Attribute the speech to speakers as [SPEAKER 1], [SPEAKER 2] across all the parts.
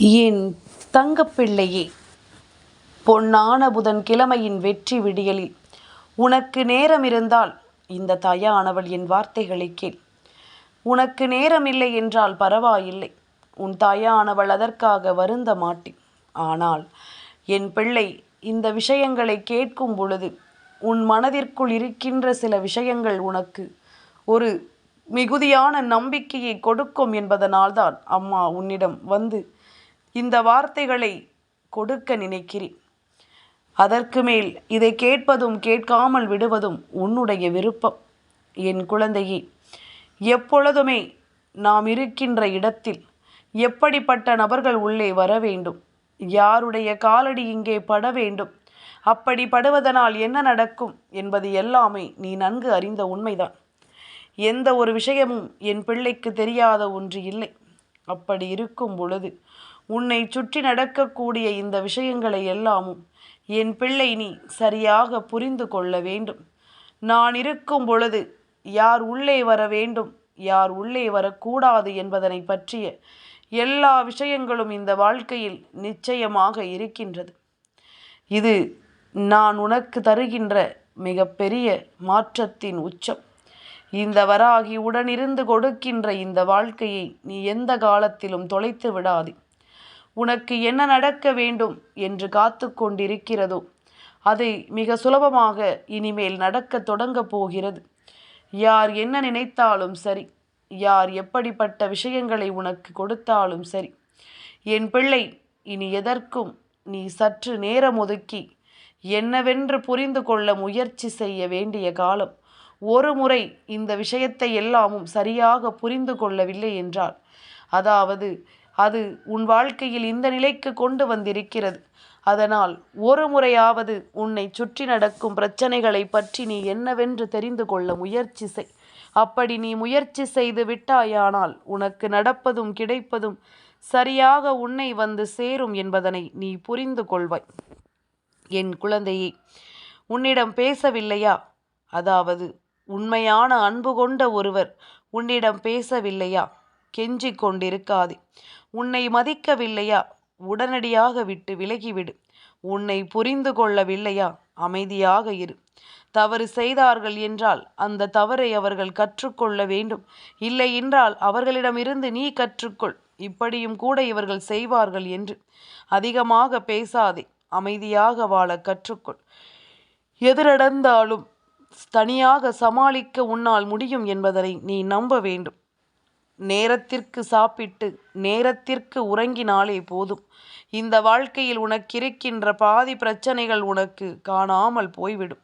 [SPEAKER 1] என் தங்கப்பிள்ளையே பொன்னான புதன் கிழமையின் வெற்றி விடியலில் உனக்கு நேரம் இருந்தால் இந்த தாயானவள் என் வார்த்தைகளை கேள். உனக்கு நேரமில்லை என்றால் பரவாயில்லை உன் தாயானவள் அதற்காக வருந்த மாட்டேன். ஆனால் என் பிள்ளை இந்த விஷயங்களை கேட்கும் பொழுது உன் மனதிற்குள் இருக்கின்ற சில விஷயங்கள் உனக்கு ஒரு மிகுதியான நம்பிக்கையை கொடுக்கும் என்பதனால்தான் அம்மா உன்னிடம் வந்து இந்த வார்த்தைகளை கொடுக்க நினைக்கிறேன். அதற்கு மேல் இதை கேட்பதும் கேட்காமல் விடுவதும் உன்னுடைய விருப்பம். என் குழந்தையே எப்பொழுதுமே நாம் இருக்கின்ற இடத்தில் எப்படிப்பட்ட நபர்கள் உள்ளே வர வேண்டும்? யாருடைய காலடி இங்கே பட வேண்டும்? அப்படி படுவதனால் என்ன நடக்கும் என்பது எல்லாமே நீ நன்கு அறிந்த உண்மைதான். எந்த ஒரு விஷயமும் என் பிள்ளைக்கு தெரியாத ஒன்று இல்லை. அப்படி இருக்கும் பொழுது உன்னை சுற்றி நடக்கக்கூடிய இந்த விஷயங்களை எல்லாமும் என் பிள்ளை நீ சரியாக புரிந்து கொள்ள வேண்டும். நான் இருக்கும் பொழுது யார் உள்ளே வர வேண்டும் யார் உள்ளே வரக்கூடாது என்பதனை பற்றிய எல்லா விஷயங்களும் இந்த வாழ்க்கையில் நிச்சயமாக இருக்கின்றது. இது நான் உனக்கு தருகின்ற மிகப்பெரிய மாற்றத்தின் உச்சம். இந்த வராகி உடனிருந்து கொடுக்கின்ற இந்த வாழ்க்கையை நீ எந்த காலத்திலும் தொலைத்து விடாதே. உனக்கு என்ன நடக்க வேண்டும் என்று காத்து கொண்டிருக்கிறதோ அதை மிக சுலபமாக இனிமேல் நடக்க தொடங்கப் போகிறது. யார் என்ன நினைத்தாலும் சரி யார் எப்படிப்பட்ட விஷயங்களை உனக்கு கொடுத்தாலும் சரி என் பிள்ளை இனி எதற்கும் நீ சற்று நேரம் ஒதுக்கி என்னவென்று புரிந்து கொள்ள முயற்சி செய்ய வேண்டிய காலம். ஒரு முறை இந்த விஷயத்தை எல்லாமும் சரியாக புரிந்து கொள்ளவில்லை என்றால் அதாவது அது உன் வாழ்க்கையில் இந்த நிலைக்கு கொண்டு வந்திருக்கிறது. அதனால் ஒரு முறையாவது உன்னை சுற்றி நடக்கும் பிரச்சனைகளை பற்றி நீ என்னவென்று தெரிந்து கொள்ள முயற்சி செய். அப்படி நீ முயற்சி செய்து விட்டாயானால் உனக்கு நடப்பதும் கிடைப்பதும் சரியாக உன்னை வந்து சேரும் என்பதனை நீ புரிந்து கொள்வாய். என் குழந்தையே உன்னிடம் பேசவில்லையா? அதாவது உண்மையான அன்பு கொண்ட ஒருவர் உன்னிடம் பேசவில்லையா? கெஞ்சிக் கொண்டிருக்காதே. உன்னை மதிக்கவில்லையா? உடனடியாக விட்டு விலகிவிடு. உன்னை புரிந்து கொள்ளவில்லையா? அமைதியாக இரு. தவறு செய்தார்கள் என்றால் அந்த தவறை அவர்கள் கற்றுக்கொள்ள வேண்டும். இல்லை என்றால் அவர்களிடமிருந்து நீ கற்றுக்கொள். இப்படியும் கூட இவர்கள் செய்வார்கள் என்று. அதிகமாக பேசாதே. அமைதியாக வாழ கற்றுக்கொள். எது நடந்தாலும் தனியாக சமாளிக்க உன்னால் முடியும் என்பதனை நீ நம்ப வேண்டும். நேரத்திற்கு சாப்பிட்டு நேரத்திற்கு உறங்கினாலே போதும். இந்த வாழ்க்கையில் உனக்கிருக்கின்ற பாதி பிரச்சனைகள் உனக்கு காணாமல் போய்விடும்.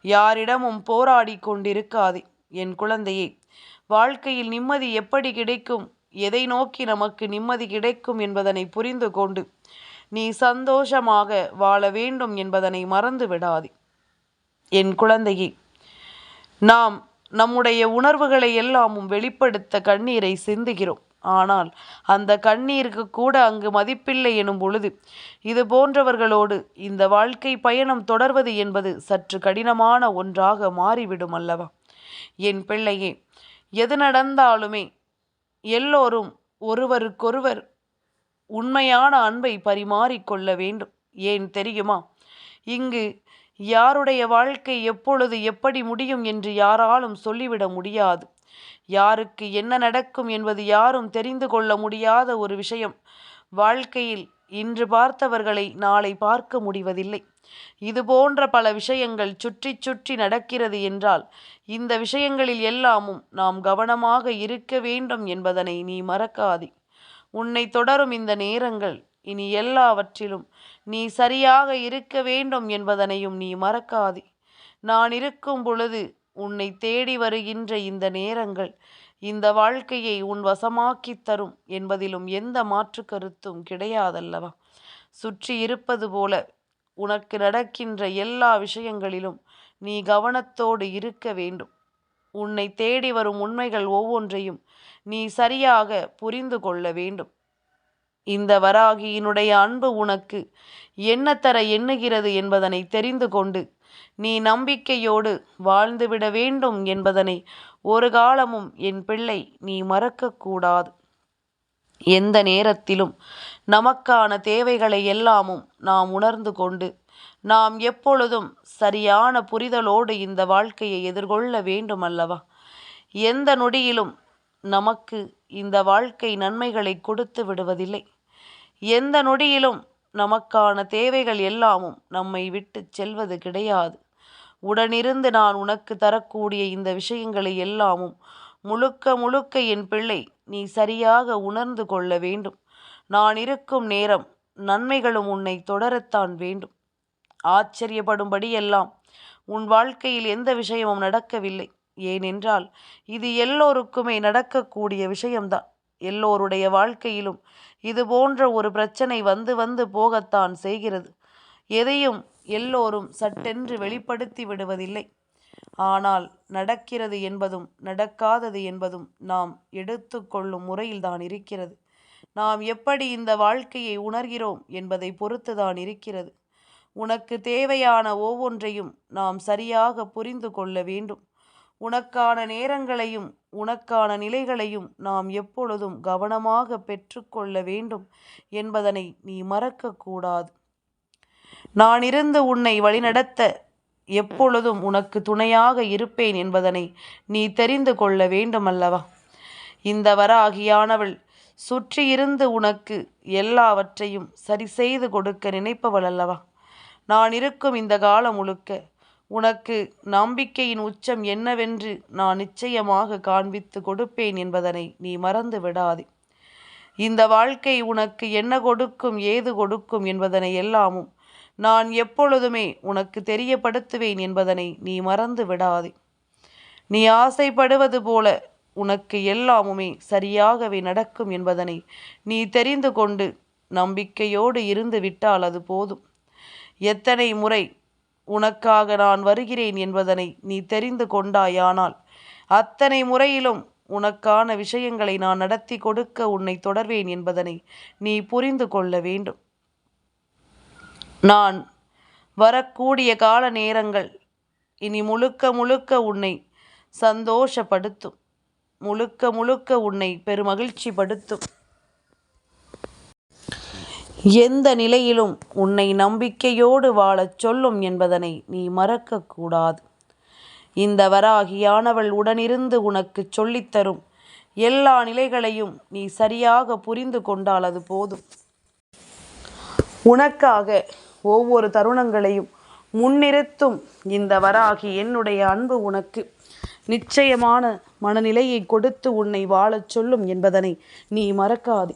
[SPEAKER 1] யாரிடமும் போராடி கொண்டிருக்காதே என் குழந்தையே. வாழ்க்கையில் நிம்மதி எப்படி கிடைக்கும்? எதை நோக்கி நமக்கு நிம்மதி கிடைக்கும் என்பதனை புரிந்து கொண்டு நீ சந்தோஷமாக வாழ வேண்டும் என்பதனை மறந்து விடாதே என் குழந்தையே நாம் நம்முடைய உணர்வுகளை எல்லாமும் வெளிப்படுத்த கண்ணீரை சிந்துகிறோம். ஆனால் அந்த கண்ணீருக்கு கூட அங்கு மதிப்பில்லை எனும் பொழுது இது போன்றவர்களோடு இந்த வாழ்க்கை பயணம் தொடர்வது என்பது சற்று கடினமான ஒன்றாக மாறிவிடும் அல்லவா? என் பிள்ளையே எது நடந்தாலுமே எல்லோரும் ஒருவருக்கொருவர் உண்மையான அன்பை பரிமாறிக்கொள்ள வேண்டும். ஏன் தெரியுமா? இங்கு யாருடைய வாழ்க்கை எப்பொழுது எப்படி முடியும் என்று யாராலும் சொல்லிவிட முடியாது. யாருக்கு என்ன நடக்கும் என்பது யாரும் தெரிந்து கொள்ள முடியாத ஒரு விஷயம். வாழ்க்கையில் இன்று பார்த்தவர்களை நாளை பார்க்க முடிவதில்லை. இது போன்ற பல விஷயங்கள் சுற்றி சுற்றி நடக்கிறது என்றால் இந்த விஷயங்களில் எல்லாமும் நாம் கவனமாக இருக்க வேண்டும் என்பதனை நீ மறக்காதே. உன்னை தொடரும் இந்த நேரங்கள் இனி எல்லாவற்றிலும் நீ சரியாக இருக்க வேண்டும் என்பதனையும் நீ மறக்காதே. நான் இருக்கும் பொழுது உன்னை தேடி வருகின்ற இந்த நேரங்கள் இந்த வாழ்க்கையை உன் வசமாக்கித் தரும் என்பதிலும் எந்த மாற்று கருத்தும் கிடையாதல்லவா? சுற்றி இருப்பது போல உனக்கு நடக்கின்ற எல்லா விஷயங்களிலும் நீ கவனத்தோடு இருக்க வேண்டும். உன்னை தேடி வரும் உண்மைகள் ஒவ்வொன்றையும் நீ சரியாக புரிந்து கொள்ள வேண்டும். இந்த வராகியினுடைய அன்பு உனக்கு என்ன தர எண்ணுகிறது என்பதனை தெரிந்து கொண்டு நீ நம்பிக்கையோடு வாழ்ந்துவிட வேண்டும் என்பதனை ஒரு காலமும் என் பிள்ளை நீ மறக்கக்கூடாது எந்த நேரத்திலும் நமக்கான தேவைகளை எல்லாமும் நாம் உணர்ந்து கொண்டு நாம் எப்பொழுதும் சரியான புரிதலோடு இந்த வாழ்க்கையை எதிர்கொள்ள வேண்டும் அல்லவா எந்த நொடியிலும் நமக்கு இந்த வாழ்க்கை நன்மைகளை கொடுத்து விடுவதில்லை. எந்த நொடியிலும் நமக்கான தேவைகள் எல்லாமும் நம்மை விட்டு செல்வது கிடையாது. உடனிருந்து நான் உனக்கு தரக்கூடிய இந்த விஷயங்களை எல்லாமும் முழுக்க முழுக்க என் பிள்ளை நீ சரியாக உணர்ந்து கொள்ள வேண்டும். நான் இருக்கும் நேரம் நன்மைகளும் உன்னை தொடரத்தான் வேண்டும். ஆச்சரியப்படும்படியெல்லாம் உன் வாழ்க்கையில் எந்த விஷயமும் நடக்கவில்லை. ஏனென்றால் இது எல்லோருக்குமே நடக்கக்கூடிய விஷயம்தான். எல்லோருடைய வாழ்க்கையிலும் இது போன்ற ஒரு பிரச்சனை வந்து வந்து போகத்தான் செய்கிறது. எதையும் எல்லோரும் சட்டென்று வெளிப்படுத்தி விடுவதில்லை. ஆனால் நடக்கிறது என்பதும் நடக்காதது என்பதும் நாம் எடுத்துக்கொள்ளும் முறையில்தான் இருக்கிறது. நாம் எப்படி இந்த வாழ்க்கையை உணர்கிறோம் என்பதை பொறுத்துதான் இருக்கிறது. உனக்கு தேவையான ஒவ்வொன்றையும் நாம் சரியாக புரிந்து கொள்ள வேண்டும். உனக்கான நேரங்களையும் உனக்கான நிலைகளையும் நாம் எப்பொழுதும் கவனமாக பெற்றுக்கொள்ள வேண்டும் என்பதனை நீ மறக்கக்கூடாது நான் இருந்து உன்னை வழிநடத்த எப்பொழுதும் உனக்கு துணையாக இருப்பேன் என்பதனை நீ தெரிந்து கொள்ள வேண்டுமல்லவா? இந்த வராகியானவள் சுற்றியிருந்து உனக்கு எல்லாவற்றையும் சரி செய்து கொடுக்க நினைப்பவள் அல்லவா நான் இருக்கும் இந்த காலம் முழுக்க உனக்கு நம்பிக்கையின் உச்சம் என்னவென்று நான் நிச்சயமாக காண்பித்து கொடுப்பேன் என்பதனை நீ மறந்து விடாதே. இந்த வாழ்க்கை உனக்கு என்ன கொடுக்கும் ஏது கொடுக்கும் என்பதனை எல்லாமும் நான் எப்பொழுதுமே உனக்கு தெரியப்படுத்துவேன் என்பதனை நீ மறந்து விடாதே. நீ ஆசைப்படுவது போல உனக்கு எல்லாமுமே சரியாகவே நடக்கும் என்பதனை நீ தெரிந்து கொண்டு நம்பிக்கையோடு இருந்து விட்டால் அது போதும். எத்தனை முறை உனக்காக நான் வருகிறேன் என்பதனை நீ தெரிந்து கொண்டாயானால் அத்தனை முறையிலும் உனக்கான விஷயங்களை நான் நடத்தி கொடுக்க உன்னை தொடர்வேன் என்பதனை நீ புரிந்து கொள்ள வேண்டும். நான் வரக்கூடிய கால நேரங்கள் இனி முழுக்க முழுக்க உன்னை சந்தோஷப்படுத்தும். முழுக்க முழுக்க உன்னை பெருமகிழ்ச்சிப்படுத்தும். எந்த நிலையிலும் உன்னை நம்பிக்கையோடு வாழச் சொல்லும் என்பதனை நீ மறக்கக்கூடாது. இந்த வராகியானவள் உடனிருந்து உனக்கு சொல்லித்தரும் எல்லா நிலைகளையும் நீ சரியாக புரிந்து கொண்டால் அது போதும். உனக்காக ஒவ்வொரு தருணங்களையும் முன்னிறுத்தும் இந்த வராகி என்னுடைய அன்பு உனக்கு. நிச்சயமான மனநிலையை கொடுத்து உன்னை வாழச் சொல்லும் என்பதனை நீ மறக்காதே.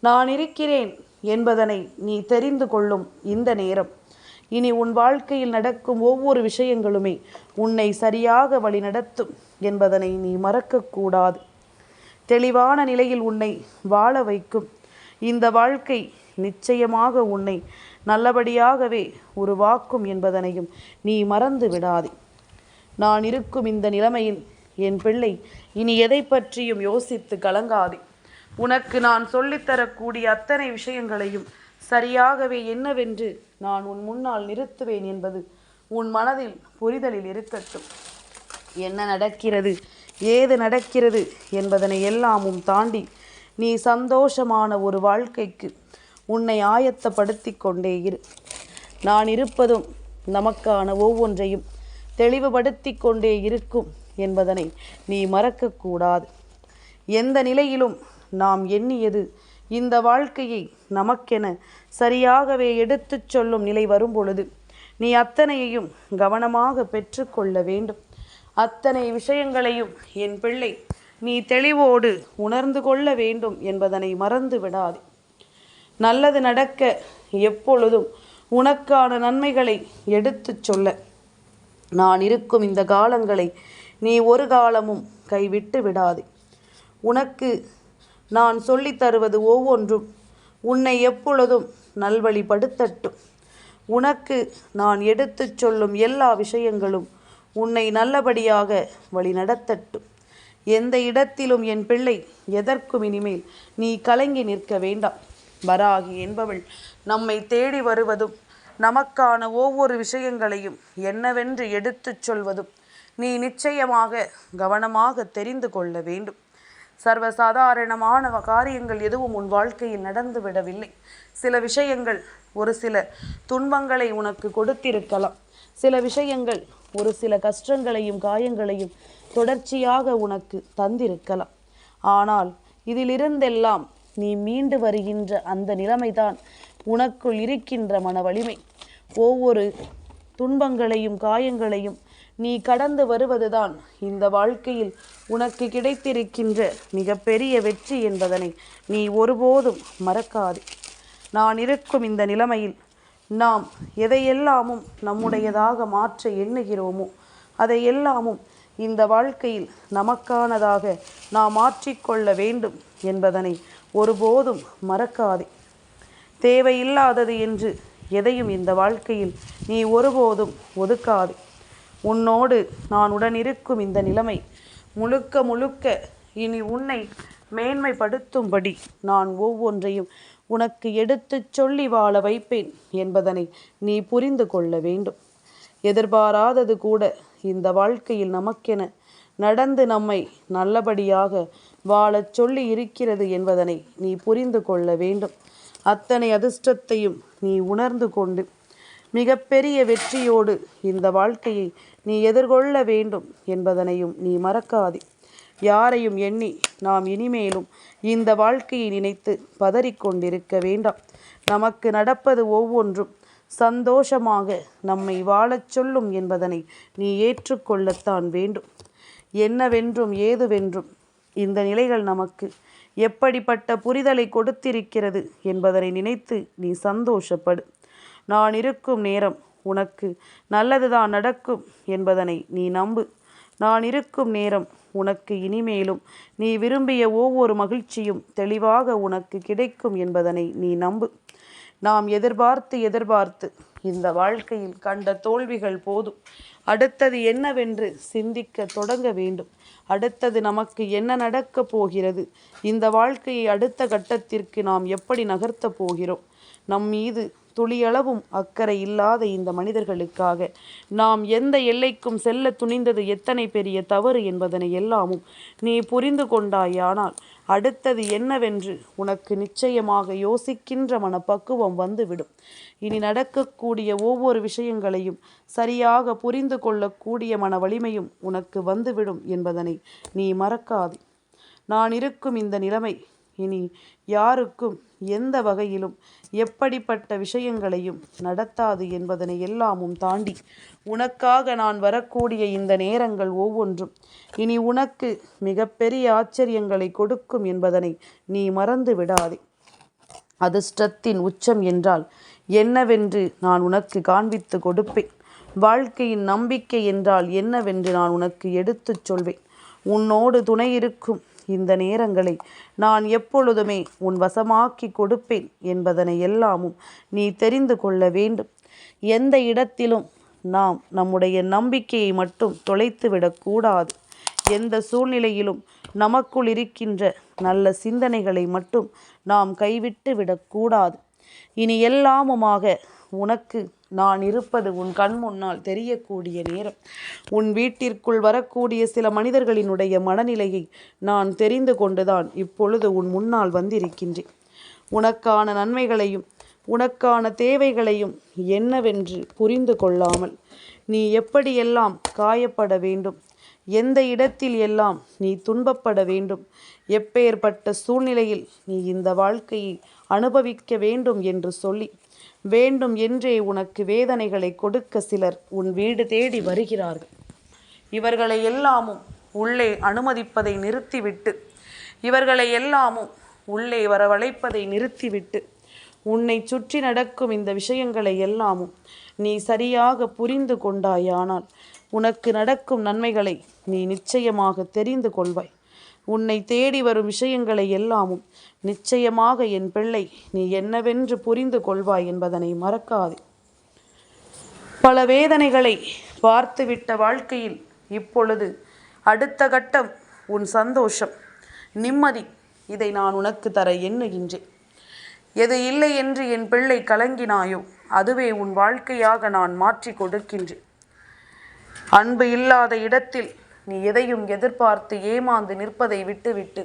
[SPEAKER 1] நான் இருக்கிறேன் என்பதனை நீ தெரிந்து கொள்ளும் இந்த நேரம். இனி உன் வாழ்க்கையில் நடக்கும் ஒவ்வொரு விஷயங்களுமே உன்னை சரியாக வழிநடத்தும் என்பதனை நீ மறக்கக்கூடாது தெளிவான நிலையில் உன்னை வாழ வைக்கும். இந்த வாழ்க்கை நிச்சயமாக உன்னை நல்லபடியாகவே உருவாக்கும் என்பதனையும் நீ மறந்து விடாதே. நான் இருக்கும் இந்த நிலைமையில் என் பிள்ளை இனி எதை பற்றியும் யோசித்து கலங்காதே. உனக்கு நான் சொல்லித்தரக்கூடிய அத்தனை விஷயங்களையும் சரியாகவே என்னவென்று நான் உன் முன்னால் நிறுத்துவேன் என்பது உன் மனதில் புரிதலில் இருக்கட்டும். என்ன நடக்கிறது? ஏது நடக்கிறது என்பதனை எல்லாமும் தாண்டி நீ சந்தோஷமான ஒரு வாழ்க்கைக்கு உன்னை ஆயத்தப்படுத்தி கொண்டே இரு. நான் இருப்பதும் நமக்கான ஒவ்வொன்றையும் தெளிவுபடுத்தி கொண்டே இருக்கும் என்பதனை நீ மறக்கக்கூடாது. எந்த நிலையிலும் நாம் எண்ணியது இந்த வாழ்க்கையை நமக்கென சரியாகவே எடுத்துச் சொல்லும் நிலை வரும்பொழுது நீ அத்தனையையும் கவனமாக பெற்றுக்கொள்ள வேண்டும். அத்தனை விஷயங்களையும் என் பிள்ளை நீ தெளிவோடு உணர்ந்து கொள்ள வேண்டும் என்பதனை மறந்து விடாதே. நல்லது நடக்க எப்பொழுதும் உனக்கான நன்மைகளை எடுத்துச் சொல்ல. நான் இருக்கும் இந்த காலங்களை நீ ஒரு காலமும் கைவிட்டு விடாதே. உனக்கு நான் சொல்லித் தருவது ஒவ்வொன்றும் உன்னை எப்பொழுதும் நல்வழிப்படுத்தட்டும். உனக்கு நான் எடுத்துச் சொல்லும் எல்லா விஷயங்களும் உன்னை நல்லபடியாக வழி நடத்தட்டும் எந்த இடத்திலும் என் பிள்ளை எதற்கும் இனிமேல் நீ கலங்கி நிற்க வேண்டாம். வராகி என்பவள் நம்மை தேடி வருவதும் நமக்கான ஒவ்வொரு விஷயங்களையும் என்னவென்று எடுத்துச் சொல்வதும் நீ நிச்சயமாக கவனமாக தெரிந்து கொள்ள வேண்டும். சர்வசாதாரணமான காரியங்கள் எதுவும் உன் வாழ்க்கையில் நடந்து விடவில்லை. சில விஷயங்கள் ஒரு சில துன்பங்களை உனக்கு கொடுத்திருக்கலாம். சில விஷயங்கள் ஒரு சில கஷ்டங்களையும் காயங்களையும் தொடர்ச்சியாக உனக்கு தந்திருக்கலாம். ஆனால் இதிலிருந்தெல்லாம் நீ மீண்டு வருகின்ற அந்த நிலைமைதான் உனக்குள் இருக்கின்ற மன வலிமை. ஒவ்வொரு துன்பங்களையும் காயங்களையும் நீ கடந்து வருவதுதான். இந்த வாழ்க்கையில் உனக்கு கிடைத்திருக்கின்ற மிகப்பெரிய வெற்றி என்பதனை நீ ஒருபோதும் மறக்காது. நான் இருக்கும் இந்த நிலைமையில் நாம் எதையெல்லாமும் நம்முடையதாக மாற்ற எண்ணுகிறோமோ அதையெல்லாமும் இந்த வாழ்க்கையில் நமக்கானதாக நாம் மாற்றிக்கொள்ள வேண்டும் என்பதனை ஒருபோதும் மறக்காதே. தேவையில்லாதது என்று எதையும் இந்த வாழ்க்கையில் நீ ஒருபோதும் ஒதுக்காதே. உன்னோடு நான் உடனிருக்கும் இந்த நிலைமை. முழுக்க முழுக்க இனி உன்னை மேன்மைப்படுத்தும்படி நான் ஒவ்வொன்றையும் உனக்கு எடுத்துச் சொல்லி வாழ வைப்பேன் என்பதனை நீ புரிந்து கொள்ள வேண்டும். எதிர்பாராதது கூட இந்த வாழ்க்கையில் நமக்கென நடந்து நம்மை நல்லபடியாக வாழச் சொல்லி இருக்கிறது என்பதனை நீ புரிந்து கொள்ள வேண்டும். அத்தனை அதிர்ஷ்டத்தையும் நீ உணர்ந்து கொண்டு மிகப்பெரிய வெற்றியோடு இந்த வாழ்க்கையை நீ எதிர்கொள்ள வேண்டும் என்பதனையும் நீ மறக்காதே. யாரையும் எண்ணி நாம் இனிமேலும் இந்த வாழ்க்கையை நினைத்து பதறிக்கொண்டிருக்க வேண்டாம். நமக்கு நடப்பது ஒவ்வொன்றும் சந்தோஷமாக நம்மை வாழச் சொல்லும் என்பதனை நீ ஏற்றுக்கொள்ளத்தான் வேண்டும். என்னவென்றும் ஏதுவென்றும் இந்த நிலைகள் நமக்கு எப்படிப்பட்ட புரிதலை கொடுத்திருக்கிறது என்பதனை நினைத்து நீ சந்தோஷப்படு. நான் இருக்கும் நேரம் உனக்கு நல்லதுதான் நடக்கும் என்பதனை நீ நம்பு. நான் இருக்கும் நேரம் உனக்கு இனிமேலும் நீ விரும்பிய ஒவ்வொரு மகிழ்ச்சியும் தெளிவாக உனக்கு கிடைக்கும் என்பதனை நீ நம்பு. நாம் எதிர்பார்த்து எதிர்பார்த்து இந்த வாழ்க்கையில் கண்ட தோல்விகள் போதும். அடுத்தது என்னவென்று சிந்திக்க தொடங்க வேண்டும். அடுத்தது நமக்கு என்ன நடக்கப் போகிறது? இந்த வாழ்க்கையை அடுத்த கட்டத்திற்கு நாம் எப்படி நகர்த்தப் போகிறோம்? நம் மீது துளியளவும் அக்கறை இல்லாத இந்த மனிதர்களுக்காக. நாம் எந்த எல்லைக்கும் செல்ல துணிந்தது எத்தனை பெரிய தவறு என்பதனை எல்லாமும் நீ புரிந்து கொண்டாயானால் அடுத்தது என்னவென்று உனக்கு நிச்சயமாக யோசிக்கின்ற மனப்பக்குவம் வந்துவிடும். இனி நடக்கக்கூடிய ஒவ்வொரு விஷயங்களையும் சரியாக புரிந்து கொள்ளக்கூடிய மன வலிமையும் உனக்கு வந்துவிடும் என்பதனை நீ மறக்காது. நான் இருக்கும் இந்த நிலைமை இனி யாருக்கும் எந்த வகையிலும் எப்படிப்பட்ட விஷயங்களையும் நடத்தாது என்பதனை எல்லாமும் தாண்டி உனக்காக நான் வரக்கூடிய இந்த நேரங்கள் ஒவ்வொன்றும் இனி உனக்கு மிகப்பெரிய ஆச்சரியங்களை கொடுக்கும் என்பதனை நீ மறந்து விடாதே. அதிர்ஷ்டத்தின் உச்சம் என்றால் என்னவென்று நான் உனக்கு காண்பித்து கொடுப்பேன். வாழ்க்கையின் நம்பிக்கை என்றால் என்னவென்று நான் உனக்கு எடுத்துச் சொல்வேன். உன்னோடு துணை இருக்கும் இந்த நேரங்களை நான் எப்பொழுதுமே உன் வசமாக்கி கொடுப்பேன் என்பதனை எல்லாமும் நீ தெரிந்து கொள்ள வேண்டும். எந்த இடத்திலும் நாம் நம்முடைய நம்பிக்கையை மட்டும் தொலைத்து விடக்கூடாது எந்த சூழ்நிலையிலும் நமக்குள் இருக்கின்ற நல்ல சிந்தனைகளை மட்டும் நாம் கைவிட்டு விடக்கூடாது இனி எல்லாமுமாக உனக்கு நான் இருப்பது உன் கண் முன்னால் தெரியக்கூடிய நேரம். உன் வீட்டிற்குள் வரக்கூடிய சில மனிதர்களினுடைய மனநிலையை நான் தெரிந்து கொண்டுதான் இப்பொழுது உன் முன்னால் வந்திருக்கின்றேன். உனக்கான நன்மைகளையும் உனக்கான தேவைகளையும் என்னவென்று புரிந்து கொள்ளாமல் நீ எப்படியெல்லாம் காயப்பட வேண்டும்? எந்த இடத்தில் எல்லாம் நீ துன்பப்பட வேண்டும்? எப்பேற்பட்ட சூழ்நிலையில் நீ இந்த வாழ்க்கையை அனுபவிக்க வேண்டும் என்று சொல்லி வேண்டும் என்றே உனக்கு வேதனைகளை கொடுக்க சிலர் உன் வீடு தேடி வருகிறார்கள். இவர்களை எல்லாமும் உள்ளே அனுமதிப்பதை நிறுத்திவிட்டு இவர்களை எல்லாமும் உள்ளே வரவழைப்பதை நிறுத்திவிட்டு உன்னை சுற்றி நடக்கும் இந்த விஷயங்களை எல்லாமும் நீ சரியாக புரிந்து கொண்டாயானால் உனக்கு நடக்கும் நன்மைகளை நீ நிச்சயமாக தெரிந்து கொள்வாய். உன்னை தேடி வரும் விஷயங்களை எல்லாமும் நிச்சயமாக என் பிள்ளை நீ என்னவென்று புரிந்து கொள்வாய் என்பதனை மறக்காதே. பல வேதனைகளை பார்த்துவிட்ட வாழ்க்கையில் இப்பொழுது அடுத்த கட்டம் உன் சந்தோஷம். நிம்மதி இதை நான் உனக்கு தர எண்ணுகின்றேன். எது இல்லை என்று என் பிள்ளை கலங்கினாயோ அதுவே உன் வாழ்க்கையாக நான் மாற்றி கொடுக்கின்றேன். அன்பு இல்லாத இடத்தில் நீ எதையும் எதிர்பார்த்து ஏமாந்து நிற்பதை விட்டுவிட்டு.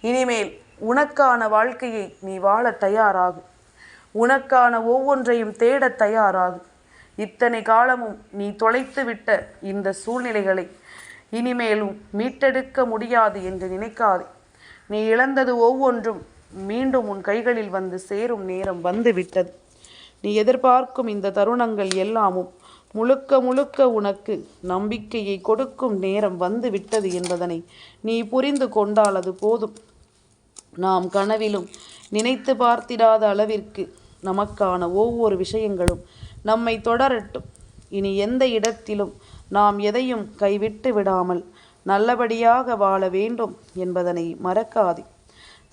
[SPEAKER 1] இனிமேல் உனக்கான வாழ்க்கையை நீ வாழ தயாராகு. உனக்கான ஒவ்வொன்றையும் தேடத் தயாராகு. இத்தனை காலமும் நீ தொலைத்து விட்ட இந்த சூழ்நிலைகளை இனிமேலும் மீட்டெடுக்க முடியாது என்று நினைக்காதே. நீ இழந்தது ஒவ்வொன்றும் மீண்டும் உன் கைகளில் வந்து சேரும் நேரம் வந்து விட்டது நீ எதிர்பார்க்கும் இந்த தருணங்கள் எல்லாமும் முழுக்க முழுக்க உனக்கு நம்பிக்கையை கொடுக்கும் நேரம் வந்து விட்டது என்பதனை நீ புரிந்து கொண்டால் அது போதும். நாம் கனவிலும் நினைத்து பார்த்திடாத அளவிற்கு நமக்கான ஒவ்வொரு விஷயங்களும் நம்மை தொடரட்டும். இனி எந்த இடத்திலும் நாம் எதையும் கைவிட்டு விடாமல் நல்லபடியாக வாழ வேண்டும் என்பதனை மறக்காதே.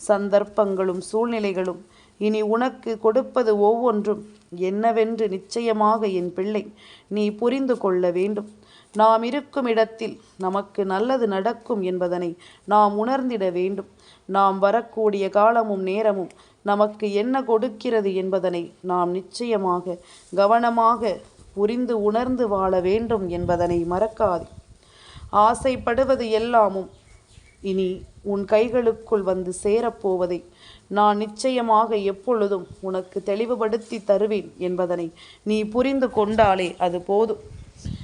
[SPEAKER 1] சந்தர்ப்பங்களும் சூழ்நிலைகளும் இனி உனக்கு கொடுப்பது ஒவ்வொன்றும். என்னவென்று நிச்சயமாக என் பிள்ளை நீ புரிந்து கொள்ள வேண்டும். நாம் இருக்கும் இடத்தில் நமக்கு நல்லது நடக்கும் என்பதனை நாம் உணர்ந்திட வேண்டும். நாம் வரக்கூடிய காலமும் நேரமும் நமக்கு என்ன கொடுக்கிறது என்பதனை நாம் நிச்சயமாக கவனமாக புரிந்து உணர்ந்து வாழ வேண்டும் என்பதனை மறக்காது. ஆசைப்படுவது எல்லாமும் இனி உன் கைகளுக்குள் வந்து சேரப்போவதை நான் நிச்சயமாக எப்பொழுதும் உனக்கு தெளிவுபடுத்தி தருவேன் என்பதனை நீ புரிந்து கொண்டாலே அது போதும்.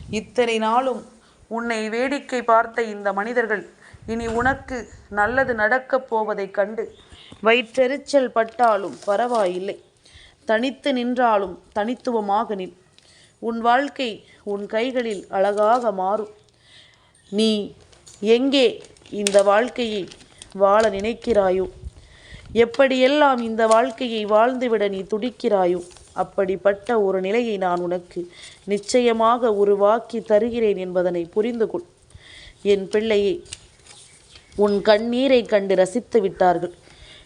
[SPEAKER 1] இத்தனை நாளும் உன்னை வேடிக்கை பார்த்த இந்த மனிதர்கள் இனி உனக்கு நல்லது நடக்கப் போவதைக் கண்டு வயிற்றெரிச்சல் பட்டாலும் பரவாயில்லை. தனித்து நின்றாலும் தனித்துவமாக நில். உன் வாழ்க்கை உன் கைகளில் அழகாக மாறும். நீ எங்கே இந்த வாழ்க்கையை வாழ நினைக்கிறாயோ? எப்படியெல்லாம் இந்த வாழ்க்கையை வாழ்ந்துவிட நீ துடிக்கிறாயோ அப்படிப்பட்ட ஒரு நிலையை நான் உனக்கு நிச்சயமாக உருவாக்கி தருகிறேன் என்பதனை புரிந்து கொள். என் பிள்ளையை உன் கண்ணீரை கண்டு ரசித்து விட்டார்கள்.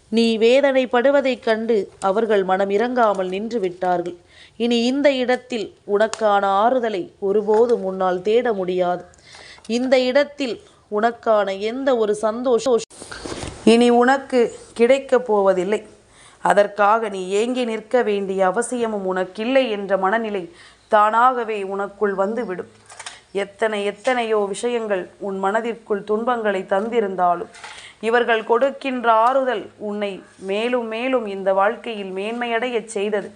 [SPEAKER 1] நீ வேதனைப்படுவதைக் கண்டு அவர்கள் மனம் இறங்காமல் நின்று விட்டார்கள். இனி இந்த இடத்தில் உனக்கான ஆறுதலை ஒருபோதும் உன்னால் தேட முடியாது. இந்த இடத்தில் உனக்கான எந்த ஒரு சந்தோஷம் இனி உனக்கு கிடைக்கப் போவதில்லை. அதற்காக நீ ஏங்கி நிற்க வேண்டிய அவசியமும் உனக்கில்லை என்ற மனநிலை தானாகவே உனக்குள் வந்துவிடும். எத்தனை எத்தனையோ விஷயங்கள் உன் மனதிற்குள் துன்பங்களை தந்திருந்தாலும் இவர்கள் கொடுக்கின்ற ஆறுதல் உன்னை மேலும் மேலும் இந்த வாழ்க்கையில் மேன்மையடையச் செய்தது.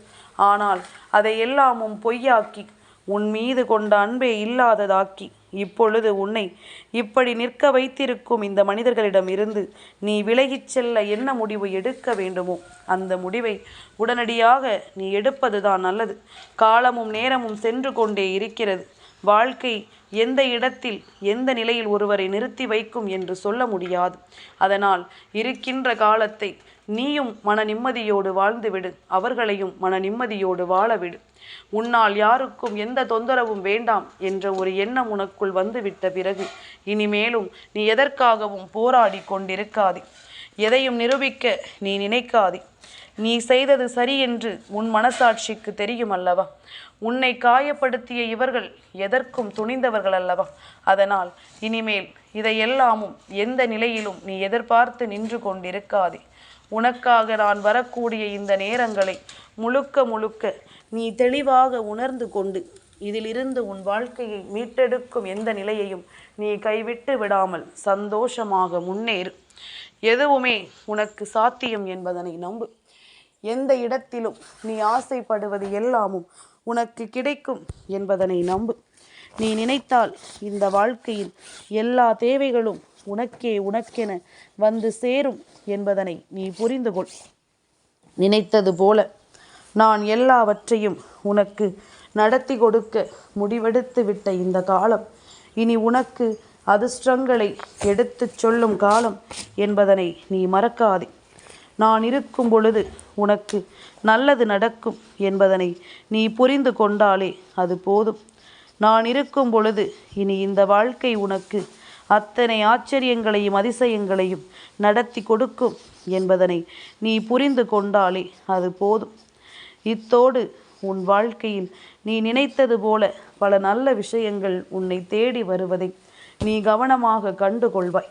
[SPEAKER 1] ஆனால் அதை எல்லாமும் பொய்யாக்கி உன் மீது கொண்ட அன்பே இல்லாததாக்கி இப்பொழுது உன்னை இப்படி நிற்க வைத்திருக்கும் இந்த மனிதர்களிடம் இருந்து நீ விலகிச் செல்ல என்ன முடிவு எடுக்க வேண்டுமோ அந்த முடிவை உடனடியாக நீ எடுப்பதுதான் நல்லது. காலமும் நேரமும் சென்று கொண்டே இருக்கிறது. வாழ்க்கை எந்த இடத்தில் எந்த நிலையில் ஒருவரை நிறுத்தி வைக்கும் என்று சொல்ல முடியாது. அதனால் இருக்கின்ற காலத்தை நீயும் மன நிம்மதியோடு வாழ்ந்துவிடு. அவர்களையும் மன நிம்மதியோடு வாழவிடு உன்னால் யாருக்கும் எந்த தொந்தரவும் வேண்டாம் என்ற ஒரு எண்ணம் உனக்குள் வந்துவிட்ட பிறகு இனிமேலும் நீ எதற்காகவும் போராடி கொண்டிருக்காதே. எதையும் நிரூபிக்க நீ நினைக்காதே. நீ செய்தது சரி என்று உன் மனசாட்சிக்கு தெரியும் அல்லவா? உன்னை காயப்படுத்திய இவர்கள் எதற்கும் துணிந்தவர்கள் அல்லவா? அதனால் இனிமேல் இதையெல்லாமும் எந்த நிலையிலும் நீ எதிர்பார்த்து நின்று கொண்டிருக்காதே. உனக்காக நான் வரக்கூடிய இந்த நேரங்களை முழுக்க முழுக்க நீ தெளிவாக உணர்ந்து கொண்டு இதிலிருந்து உன் வாழ்க்கையை மீட்டெடுக்கும் எந்த நிலையையும் நீ கைவிட்டு விடாமல் சந்தோஷமாக முன்னேறு. எதுவுமே உனக்கு சாத்தியம் என்பதனை நம்பு. எந்த இடத்திலும் நீ ஆசைப்படுவது எல்லாமும் உனக்கு கிடைக்கும் என்பதனை நம்பு. நீ நினைத்தால் இந்த வாழ்க்கையில் எல்லா தேவைகளும் உனக்கே உனக்கென வந்து சேரும் என்பதனை நீ புரிந்து கொள் நினைத்தது போல நான் எல்லாவற்றையும் உனக்கு நடத்தி கொடுக்க முடிவெடுத்து விட்ட இந்த காலம். இனி உனக்கு அதிர்ஷ்டங்களை எடுத்துச் சொல்லும் காலம் என்பதனை நீ மறக்காதே. நான் இருக்கும் பொழுது உனக்கு நல்லது நடக்கும் என்பதனை நீ புரிந்து கொண்டாலே அது போதும். நான் இருக்கும் பொழுது இனி இந்த வாழ்க்கை உனக்கு அத்தனை ஆச்சரியங்களையும் அதிசயங்களையும் நடத்தி கொடுக்கும் என்பதனை நீ புரிந்து கொண்டாலே அது போதும். இத்தோடு உன் வாழ்க்கையில் நீ நினைத்தது போல பல நல்ல விஷயங்கள் உன்னை தேடி வருவதை நீ கவனமாக கண்டுகொள்வாய்.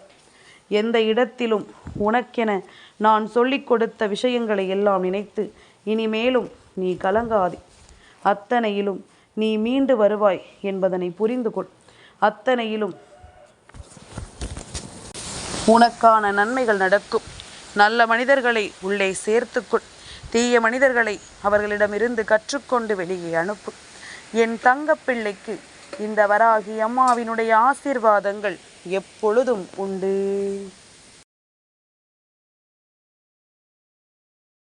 [SPEAKER 1] எந்த இடத்திலும் உனக்கென நான் சொல்லிக் கொடுத்த விஷயங்களை எல்லாம் நினைத்து இனிமேலும் நீ கலங்காதே. அத்தனையிலும் நீ மீண்டு வருவாய் என்பதனை புரிந்து கொள். அத்தனையிலும் உனக்கான நன்மைகள் நடக்கும். நல்ல மனிதர்களை உள்ளே சேர்த்துக்கொள் தீய மனிதர்களை அவர்களிடமிருந்து கற்றுக்கொண்டு வெளியே அனுப்பு. என் தங்கப்பிள்ளைக்கு இந்த வராகி அம்மாவினுடைய ஆசீர்வாதங்கள் எப்பொழுதும் உண்டு.